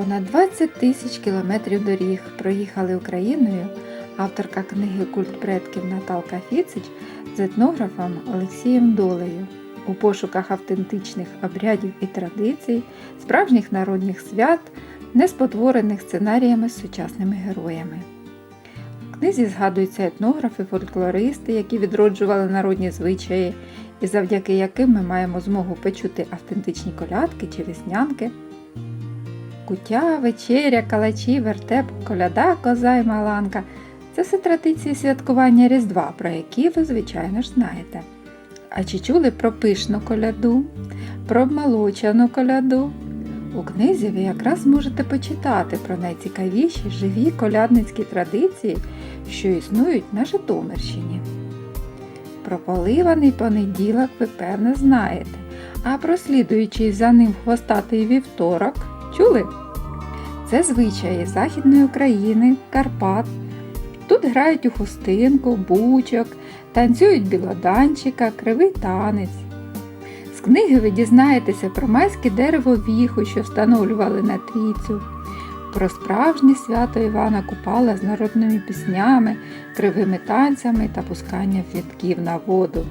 Понад 20 тисяч кілометрів доріг проїхали Україною авторка книги Культ предків Наталка Фіцич з етнографом Олексієм Долею у пошуках автентичних обрядів і традицій, справжніх народних свят, неспотворених сценаріями з сучасними героями. В книзі згадуються етнографи, фольклористи, які відроджували народні звичаї, і завдяки яким ми маємо змогу почути автентичні колядки чи веснянки. Куття, вечеря, калачі, вертеп, коляда, коза і маланка це все традиції святкування Різдва, про які ви, звичайно ж, знаєте. А чи чули про пишну коляду, про обмолочану коляду? У книзі ви якраз можете почитати про найцікавіші живі колядницькі традиції, що існують на Житомирщині. Про поливаний понеділок ви певно знаєте, а про слідуючий за ним хвостатий вівторок чули? Це звичаї Західної України, Карпат. Тут грають у хустинку, бучок, танцюють білоданчика, кривий танець. З книги ви дізнаєтеся про майське дерево віху, що встановлювали на трійцю, про справжнє свято Івана Купала з народними піснями, кривими танцями та пусканням вітків на воду.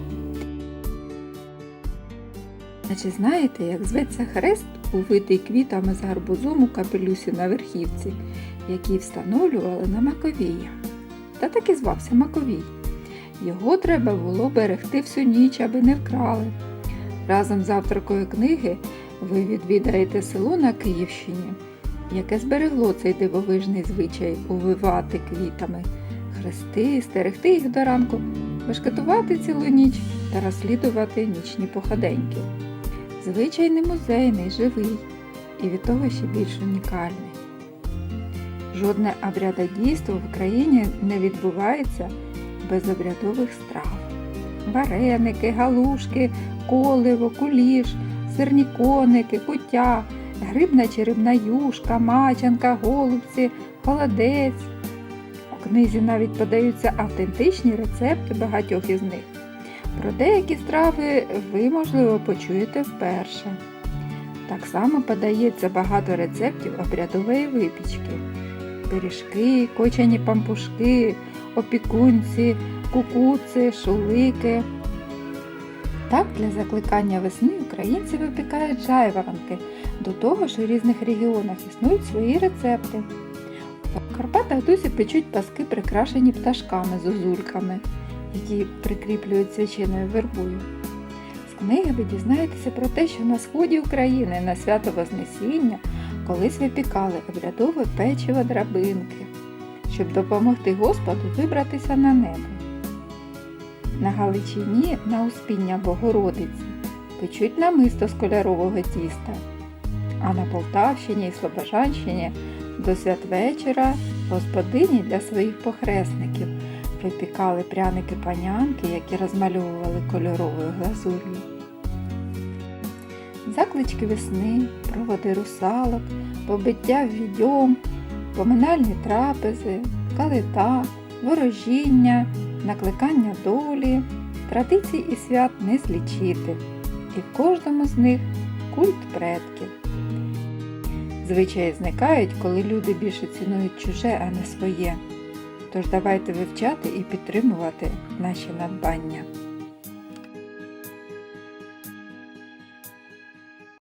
А чи знаєте, як зветься хрест, увитий квітами з гарбузом у капелюсі на верхівці, який встановлювали на Маковія? Та так і звався Маковій. Його треба було берегти всю ніч, аби не вкрали. Разом з авторкою книги ви відвідаєте село на Київщині, яке зберегло цей дивовижний звичай увивати квітами, хрести, стерегти їх до ранку, вишкатувати цілу ніч та розслідувати нічні походеньки. Звичай не музейний, живий і від того ще більш унікальний. Жодне обрядодійство в Україні не відбувається без обрядових страв. Вареники, галушки, коливо, куліш, сирні коники, куття, грибна черебна юшка, мачанка, голубці, холодець. У книзі навіть подаються автентичні рецепти багатьох із них. Про деякі страви ви, можливо, почуєте вперше. Так само подається багато рецептів обрядової випічки. Пиріжки, кочані пампушки, опікунці, кукуци, шулики. Так, для закликання весни українці випікають жайворонки. До того ж у різних регіонах існують свої рецепти. В Карпатах досі печуть паски, прикрашені пташками зозульками, які прикріплюють свяченою вербою. З книги ви дізнаєтеся про те, що на сході України на свято Вознесіння колись випікали обрядове печиво драбинки, щоб допомогти Господу вибратися на небо. На Галичині на Успіння Богородиці печуть намисто з кольорового тіста, а на Полтавщині і Слобожанщині до святвечора господині для своїх похресників випікали пряники панянки, які розмальовували кольоровою глазур'ю. Заклички весни, проводи русалок, побиття відьом, поминальні трапези, калита, ворожіння, накликання долі, традицій і свят не злічити, і в кожному з них культ предків. Звичаї зникають, коли люди більше цінують чуже, а не своє. Тож давайте вивчати і підтримувати наші надбання.